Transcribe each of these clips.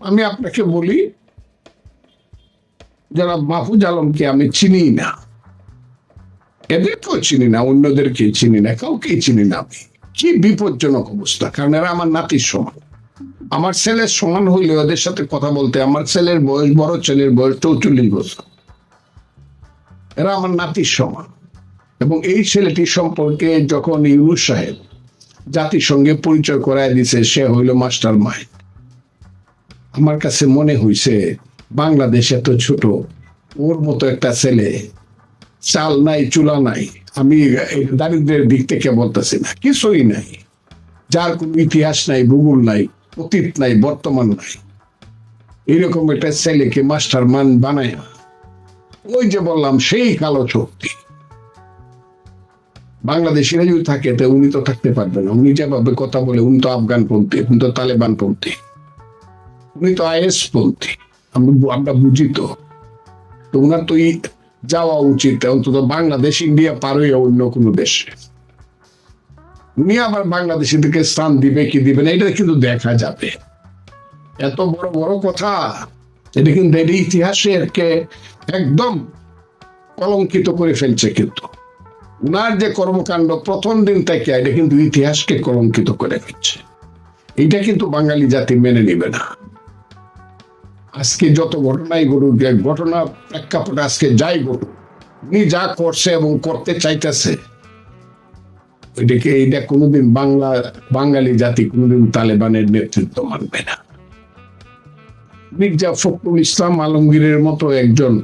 আমি আপনাকে বলি, যারা মাহফুজ আলমকে আমি চিনি না এদেরকেও চিনি না, অন্যদেরকে চিনি না, কাউকেই চিনি না আমি। কি বিপজ্জনক অবস্থা, কারণ এরা আমার নাতির সমান। আমার ছেলের সমান হইলে ওদের সাথে কথা বলতে, আমার ছেলের বয়স, বড় ছেলের বয়স চৌচল্লিশ বছর। এরা আমার নাতির সমান। এবং এই ছেলেটি সম্পর্কে যখন ইউনুস সাহেব জাতিসংঘে পরিচয় করায় দিছে, সে হইল মাস্টার মাইন্ড আমার কাছে মনে হইছে, বাংলাদেশ এত ছোট, ওর মতো একটা ছেলে, চাল নাই, চুলা নাই, আমি দারিদ্রের দিক থেকে বলতেছি না, কিছুই নাই। যার কোনো ইতিহাস নাই, ভূগোল নাই, অতীত নাই, বর্তমান নাই। এরকম একটা ছেলেকে মাস্টার মান বানায়, ওই যে বললাম, সেই কালো শক্তি। বাংলাদেশিরা যদি থাকে, তো উনি তো থাকতে পারবেন না। উনি যেভাবে কথা বলে, উনি তো আফগান পন্থী উনি তো তালেবান পন্থী উনি তো আইএস পন্থী আমরা বুঝি তো। তো উনার তো যাওয়া উচিত। অন্তত বাংলাদেশ, ইন্ডিয়া পার হয়ে অন্য কোনো দেশে। উনি আবার বাংলাদেশিদেরকে স্থান দিবে কি দিবে না, এটা কিন্তু দেখা যাবে। এত বড় বড় কথা। এটা কিন্তু এটা ইতিহাসের কে একদম কলঙ্কিত করে ফেলছে কিন্তু। উনার যে কর্মকাণ্ড প্রথম দিন থেকে, এটা কিন্তু ইতিহাসকে কলঙ্কিত করে ফেলছে। এটা কিন্তু বাঙালি জাতি মেনে নিবে না। আজকে যত ঘটনাই ঘটুক ঘটনা প্রেক্ষাপটে আজকে যাই ঘটুক, উনি যা করছে এবং করতে চাইতেছে এটাকে এটা কোনোদিন বাংলা, বাঙালি জাতি কোনোদিন তালেবানের নেতৃত্ব মানবে না। মির্জা ফখরুল ইসলাম আলমগীরের মতো একজন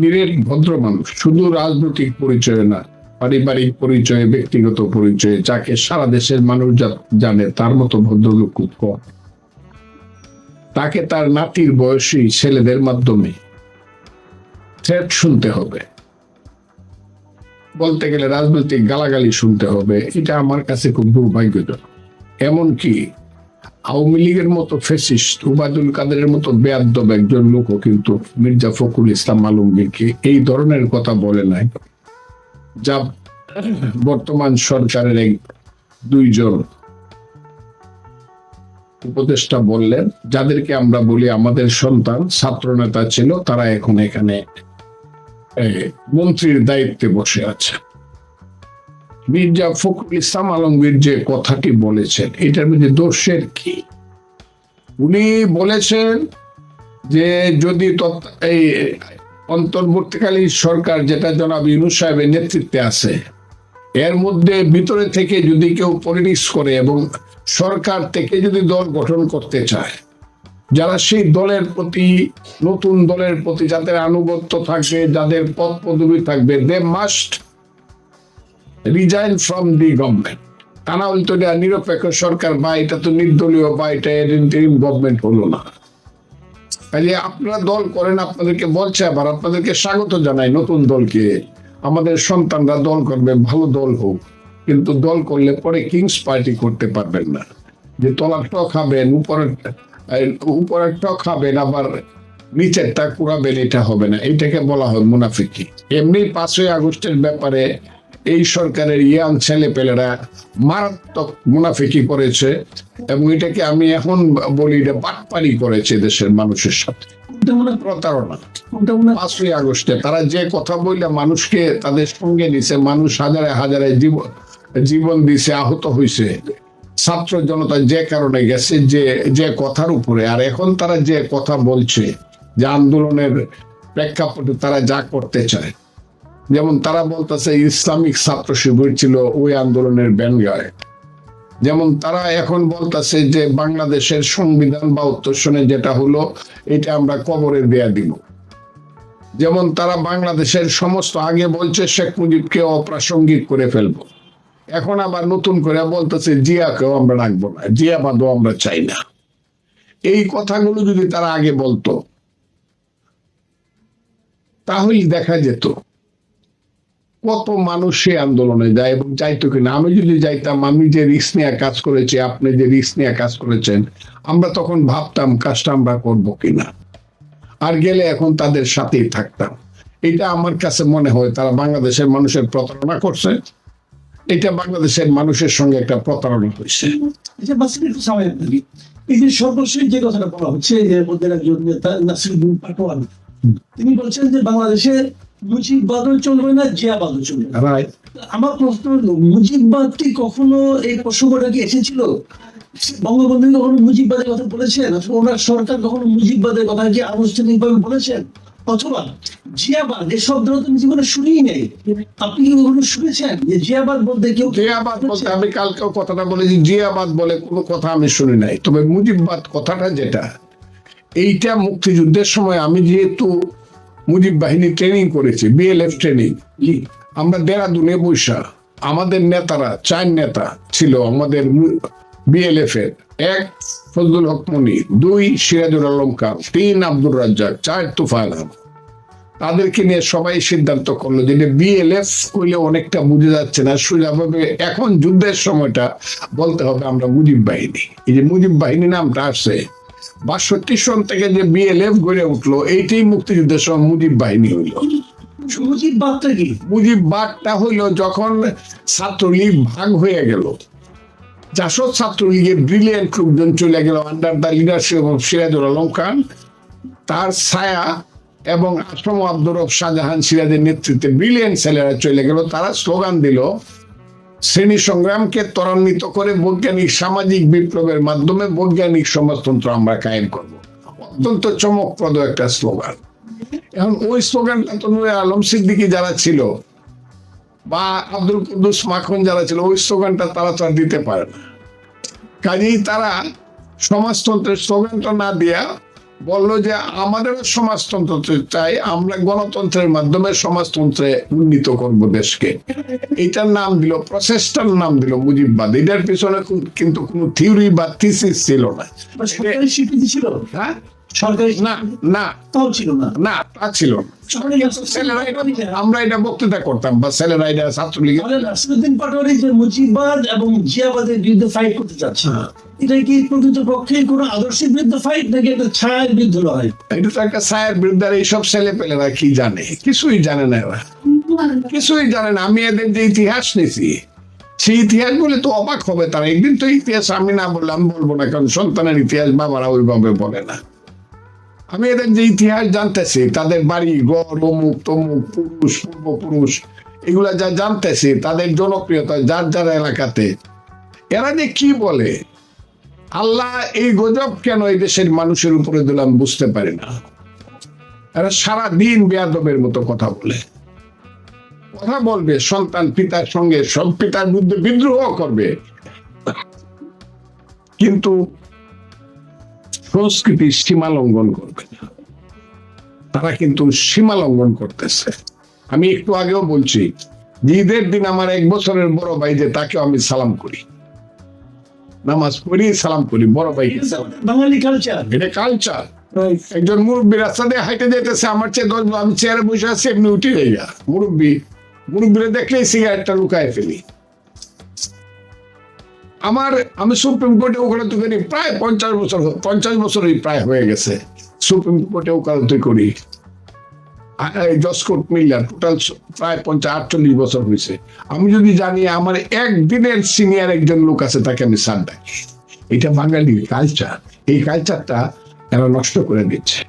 নিরেট ভদ্র মানুষ, শুধু রাজনৈতিক পরিচয় না, পারিবারিক পরিচয়ে, ব্যক্তিগত পরিচয়ে, যাকে সারা দেশের মানুষ জানে তার মতো ভদ্রলোক কম। তাকে তার নাতির বয়সী ছেলেদের মাধ্যমে থ্রেট শুনতে হবে। বলতে গেলে রাজনৈতিক গালাগালি শুনতে হবে, এটা আমার কাছে খুব দুর্ভাগ্যজনক। এমনকি আওয়ামী লীগের মতো ফেসিস্ট উবায়দুল কাদেরের মতো বেয়াদ্দব একজন লোকও কিন্তু মির্জা ফখরুল ইসলাম আলমগীরকে এই ধরনের কথা বলে নাই, যা বর্তমান সরকারের এক দুইজন উপদেষ্টা বললেন, যাদেরকে আমরা বলি আমাদের সন্তান ছাত্র নেতা ছিল, তারা এখন এখানে মন্ত্রীর দায়িত্বে বসে আছে। মির্জা ফখরুল ইসলাম আলমগীর যে কথাটি বলেছেন, এটার মধ্যে দোষের কি? উনি বলেছেন যে যদি এই অন্তর্বর্তীকালীন সরকার, যেটা জনাব ইউনুস সাহেবের নেতৃত্বে আছে এর মধ্যে ভিতরে থেকে যদি কেউ পলিটিক্স করে এবং সরকার থেকে যদি দল গঠন করতে চায়, যারা সেই দলের প্রতি, নতুন দলের প্রতি যাদের আনুগত্য থাকবে, যাদের পদ পদবি থাকবে they must resign from the government তা না হলে তো এটা নিরপেক্ষ সরকার, বা এটা তো নির্দলীয়, বা এটা ইন্টারিম গভর্নমেন্ট হলো না। কাজে আপনারা দল করেন, আপনাদেরকে বলছে আবার, আপনাদেরকে স্বাগত জানাই নতুন দলকে। আমাদের সন্তানরা দল করবে, ভালো দল হোক। কিন্তু দল করলে পরে কিংস পার্টি করতে পারবেন না। যে তলারটাও খাবেন, উপরের টাও খাবেন, আবার নিচেরটা কুড়াবেন, এটা হবে না। এটাকে বলা হয় মুনাফিকি। এমনি পাঁচই আগস্টের ব্যাপারে এই সরকারের ইয়াং ছেলে পেলেরা মারাত্মক মুনাফিকি করেছে এবং এটাকে আমি এখন বলি এটা বাটপারি করেছে দেশের মানুষের সাথে। কোনটা মনে প্রতারণা। হয় পাঁচই আগস্টে তারা যে কথা বললে মানুষকে তাদের সঙ্গে নিছে, মানুষ হাজারে হাজারে জীবন জীবন দিছে, আহত হয়েছে ছাত্র জনতা যে কারণে গেছে যে যে কথার উপরে। আর এখন তারা যে কথা বলছে, যে আন্দোলনের প্রেক্ষাপটে তারা যা করতে চায়। যেমন তারা বলতেছে, ইসলামিক ছাত্র শিবির ছিল ওই আন্দোলনের ব্যানগায়। যেমন তারা এখন বলতেছে যে বাংলাদেশের সংবিধান বা উত্তরসনে যেটা হলো, এটা আমরা কবরের দেয়া দিব। যেমন তারা বাংলাদেশের সমস্ত আগে বলছে শেখ মুজিবকে অপ্রাসঙ্গিক করে ফেলব। এখন আবার নতুন করে বলতেছে জিয়াকেও আমরা রাখব না জিয়াবাদও আমরা চাই না। এই কথাগুলো যদি তারা আগে বলতো তাহলে দেখা যেত। কত মানুষ সে আন্দোলনে যায় এবং যাইতো কিনা। আমি যদি যাইতাম আমি যে রিস্ক নিয়ে কাজ করেছি আপনি যে রিস্ক নিয়ে কাজ করেছেন আমরা তখন ভাবতাম কাজটা আমরা করব কিনা। আর গেলে এখন তাদের সাথেই থাকতাম। এটা আমার কাছে মনে হয় তারা বাংলাদেশের মানুষের প্রতারণা করছে। এটা বাংলাদেশের মানুষের সঙ্গে একটা প্রতারণা হয়েছে। আচ্ছা এই যে সর্বশেষ যে কথাটা বলা হচ্ছে এর মধ্যে একজন নেতা নাসিরুদ্দিন পাটোয়ারি তিনি বলছেন যে বাংলাদেশে মুজিববাদও চলবে না জিয়াবাদও চলবে না। আমার প্রশ্ন হলো মুজিববাদ কি কখনো এই প্রসঙ্গটা কি এসেছিল বঙ্গবন্ধু কখনো মুজিববাদের কথা বলেছেন? ওনার সরকার কখনো মুজিববাদের কথা কি আনুষ্ঠানিকভাবে বলেছেন? অথবা জিয়াবাদ এই শব্দটা জীবনে শুনিই নেই। আপনি কি কখনো শুনেছেন যে জিয়াবাদ বলতে কেউ জিয়াবাদ বলতে আমি কালকেও কথাটা বলেছি জিয়াবাদ বলে কোনো কথা আমি শুনি নাই। তবে মুজিববাদ কথাটা যেটা এইটা মুক্তিযুদ্ধের সময় আমি যেহেতু মুজিব বাহিনী ট্রেনিং করেছে বিএলএফ ট্রেনিং আমরা দেরাদুনে বৈশা, আমাদের নেতারা, চার নেতা ছিল আমাদের বিএলএফ এর। এক, ফজলুল হক মনি, দুই, সিরাজুল আলম খান, তিন, আব্দুর রাজ্জাক, চার, তুফান তাদেরকে নিয়ে সবাই সিদ্ধান্ত করল যে বিএলএফ করলে অনেকটা বুঝে যাচ্ছে না সোজাভাবে এখন যুদ্ধের সময়টা বলতে হবে আমরা মুজিব বাহিনী। এই যে মুজিব বাহিনী নামটা আসছে বাষট্টি সন থেকে যে বিএলএফ গড়ে উঠল এইটাই মুক্তিযুদ্ধের সময় মুজিব বাহিনী হইল। কি? মুজিব বাদটা হইল যখন ছাত্রলীগ ভাগ হয়ে গেল। জাসদ ছাত্রলীগের ব্রিলিয়ান্ট লোকজন চলে গেল under the leadership of Sirajul Alam Khan. তার ছায়া এবং আসমা আব্দুর শাহজাহান সিরাজের নেতৃত্বে ব্রিলিয়ান্ট ছেলেরা চলে গেল। তারা স্লোগান দিল শ্রেণি সংগ্রামকে ত্বরান্বিত করে বৈজ্ঞানিক সামাজিক বিপ্লবের মাধ্যমে বৈজ্ঞানিক সমাজতন্ত্র আমরা কায়েম করব। অত্যন্ত চমকপ্রদ একটা স্লোগান। এখন ওই স্লোগানটা তো আলম সিদ্দিকি যারা ছিল বা আব্দুল কুদ্দুস মাখন যারা ছিল, ওই স্লোগানটা তারা তো আর দিতে পারে না। কাজেই তারা সমাজতন্ত্রের স্লোগানটা না দিয়া বলল যে আমাদের সমাজতন্ত্র চাই আমরা গণতন্ত্রের মাধ্যমে সমাজতন্ত্রে উন্নীত করব দেশকে। এটার নাম দিল প্রচেষ্টার নাম দিল মুজিববাদ। এটার পিছনে কিন্তু কোন থিওরি বা থিসিস ছিল না। ছিল? হ্যাঁ? সরকারি না না। তাও ছিল না। না তা ছিল না। ছেলেরা এটা- আমরা এটা বক্তৃতা করতাম বা ছেলেরা এটা ছাত্রলীগের নাসিরুদ্দিন পাটোয়ারি যে মুজিববাদ এবং জিয়াবাদের বিরুদ্ধে ফাইট করতে চাচ্ছে এটা কি প্রকৃত পক্ষে কোনো আদর্শের বিরুদ্ধে ফাইট নাকি একটা ছায়ার বিরুদ্ধে লড়াই? এটা তো একটা ছায়ের বিরুদ্ধে আর এইসব ছেলে পেলেরা কি জানে? কিছুই জানে না এরা। কিছুই জানে না। আমি এদের যে ইতিহাস নিছি সেই ইতিহাস বলে তো অবাক হবে তারা। একদিন তো ইতিহাস আমি না বললে আমি বলব না কারণ সন্তানের ইতিহাস বাবারা ওইভাবে বলে না। আমি এদের যে ইতিহাস জানতেছি, তাদের বাড়ি গড় অমুক, তমুক, পুরুষ, পূর্বপুরুষ, এগুলা যা জানতেছি, তাদের জনপ্রিয়তা যার যার এলাকাতে, এরা যে কি বলে? আল্লাহ এই গজব কেন এই দেশের মানুষের উপরে দিলাম বুঝতে পারি না। এরা সারা দিন বেয়াদবের মতো কথা বলে। কথা বলবে, সন্তান পিতার সঙ্গে সব পিতার বিরুদ্ধে বিদ্রোহ করবে। কিন্তু সংস্কৃতির সীমা লঙ্ঘন করবে না। তারা কিন্তু সীমা লঙ্ঘন করতেছে। আমি একটু আগেও বলছি ঈদের দিন আমার এক বছরের বড় ভাই যে তাকেও আমি সালাম করি। নামাজ পড়ি সালাম করি বড় সালাম বাঙালি কালচার এটা কালচার একজন মুরব্বী রাস্তা দিয়ে হাইটে যেতেছে আমার চেয়ে দশ আমি চেয়ারে বসে আছি এমনি উঠে যাই মুরব্বী মুরব্বীরা দেখলেই সিগারেটটা লুকায় ফেলি। আমার, আমি সুপ্রিম কোর্টে ওকালতি করি প্রায় পঞ্চাশ বছর পঞ্চাশ বছরই প্রায় হয়ে গেছে। সুপ্রিম কোর্টে ওকালতি করি। জসকোট মিল্লার টোটাল প্রায় পঞ্চাশ আটচল্লিশ বছর হয়েছে আমি যদি জানি আমার একদিনের সিনিয়র একজন লোক আছে, তাকে আমি সার এটা বাঙালি কালচার এই কালচারটা এরা নষ্ট করে দিচ্ছে।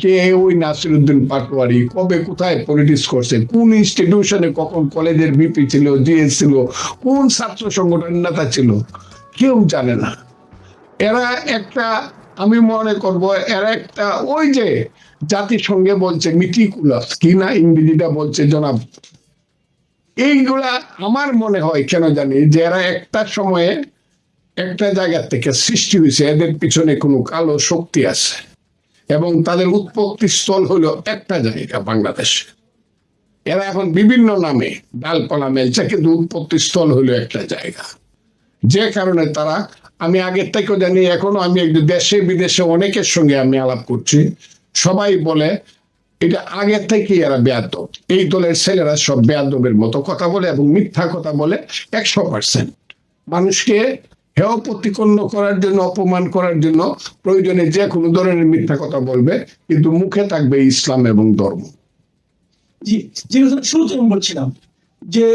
কে ওই নাসিরুদ্দিন পাটোয়ারি, কবে কোথায় পলিটিক্স করছে কোন ইনস্টিটিউশনে কখন কলেজের বিপি ছিল জিএস ছিল, কোন ছাত্র সংগঠনের নেতা ছিল, কেউ জানে না। এরা একটা, আমি মনে করব, এরা একটা ওই যে জাতিসংঘে বলছে মিটিকুলাস কি না ইংরেজিটা বলছে জনাব? এইগুলা আমার মনে হয় কেন জানি যে এরা একটা সময়ে একটা জায়গা থেকে সৃষ্টি হয়েছে, এদের পিছনে কোনো কালো শক্তি আছে। এবং তাদের উৎপত্তি স্থল হলো একটা জায়গা, বাংলাদেশ। এরা এখন বিভিন্ন নামে ডালপালা মেলছে, কিন্তু উৎপত্তি স্থল হলো একটা জায়গা। যে কারণে তারা, আমি আগের থেকেও জানি, এখনও আমি একটু দেশে, বিদেশে অনেকের সঙ্গে আমি আলাপ করছি। সবাই বলে, এটা আগের থেকেই এরা বেয়াদব। এই দলের ছেলেরা সব বেয়াদবের মতো কথা বলে এবং মিথ্যা কথা বলে একশো পার্সেন্ট মানুষকে হেয় প্রতিপন্ন করার জন্য, অপমান করার জন্য প্রয়োজনে যে কোনো ধরনের মিথ্যা কথা বলবে, কিন্তু মুখে থাকবে ইসলাম এবং ধর্ম। জি বলছিলাম যে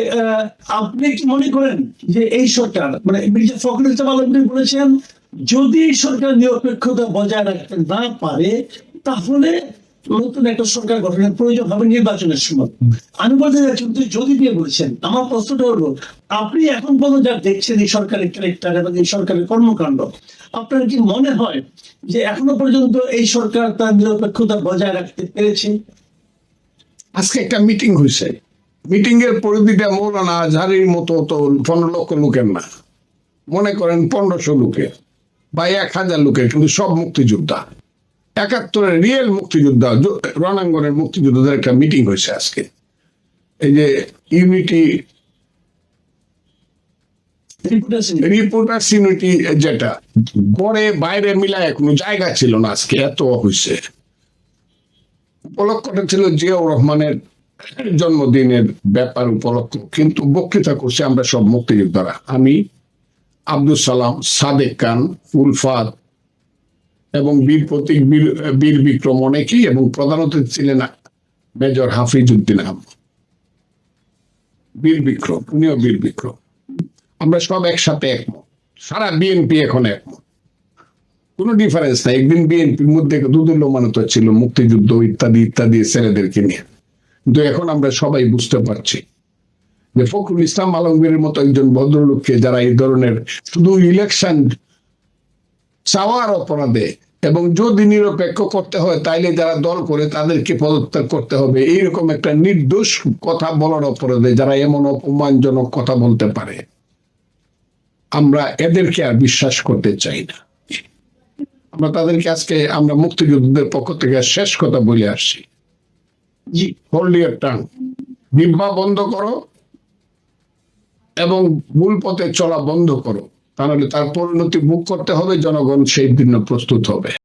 আপনি কি মনে করেন যে এই সরকার মানে মির্জা ফখরুল ইসলাম বলেছেন, যদি সরকার নিরপেক্ষতা বজায় রাখতে না পারে, তাহলে নতুন একটা সরকার গঠনের প্রয়োজন হবে নির্বাচনের সময়। আমি বলতে চাচ্ছি কিন্তু যদি দিয়ে বলেছেন, আমার প্রশ্নটা হলো, আপনি এখন পর্যন্ত যা দেখছেন এই সরকারের ক্যারেক্টার এবং এই সরকারের কর্মকাণ্ড, আপনার কি মনে হয় যে এখনও পর্যন্ত এই সরকার তার নিরপেক্ষতা বজায় রাখতে পেরেছে? আজকে একটা মিটিং হয়েছে। মিটিং এর পরিধিটা মৌলানা আজহারির মতো তো পনেরো লক্ষ লোকের না। মনে করেন পনেরোশো লোকের বা এক হাজার লোকের, কিন্তু সব মুক্তিযোদ্ধা। একাত্তরের রিয়েল মুক্তিযোদ্ধা রণাঙ্গনের মুক্তিযোদ্ধাদের একটা মিটিং হয়েছে আজকে। এই যে ইউনিটি রিপোর্টার্স ইউনিটি যেটা গড়ে বাইরে মিলায় কোনো জায়গা ছিল না আজকে এত হয়েছে। উপলক্ষটা ছিল জিয়াউর রহমানের জন্মদিনের ব্যাপার উপলক্ষ কিন্তু বক্তৃতা করছে আমরা সব মুক্তিযোদ্ধারা। আমি আব্দুল সালাম সাদেক খান উলফাত এবং বীর প্রতীক বীর বীর বিক্রম অনেকেই এবং প্রধানত ছিলেন মেজর হাফিজ উদ্দিন আহমদ। বীর বিক্রম, উনিও বীর বিক্রম। আমরা সব একসাথে একমত। সারা বিএনপি এখন একমত। কোনো ডিফারেন্স নাই। একদিন বিএনপির মধ্যে দুদুল্যমানত ছিল, মুক্তিযুদ্ধ ইত্যাদি ইত্যাদি ছেলেদেরকে নিয়ে। কিন্তু এখন আমরা সবাই বুঝতে পারছি যে ফখরুল ইসলাম আলমগীরের মতো একজন ভদ্রলোককে যারা এই ধরনের শুধু ইলেকশন চাওয়ার অপরাধে। এবং যদি নিরপেক্ষ করতে হয়, তাইলে যারা দল করে তাদেরকে পদত্যাগ করতে হবে। এইরকম একটা নির্দোষ কথা বলার অপরাধে যারা এমন অপমানজনক কথা বলতে পারে, আমরা এদেরকে আর বিশ্বাস করতে চাই না। আমরা তাদেরকে আজকে, আমরা মুক্তিযোদ্ধাদের পক্ষ থেকে শেষ কথা বলে আসছি। জি হোল্ড ইয়ার টাং বিভা বন্ধ করো এবং ভুল পথে চলা বন্ধ করো। তাহলে তার পরিণতি ভোগ করতে হবে জনগণ সেই দিন প্রস্তুত হবে।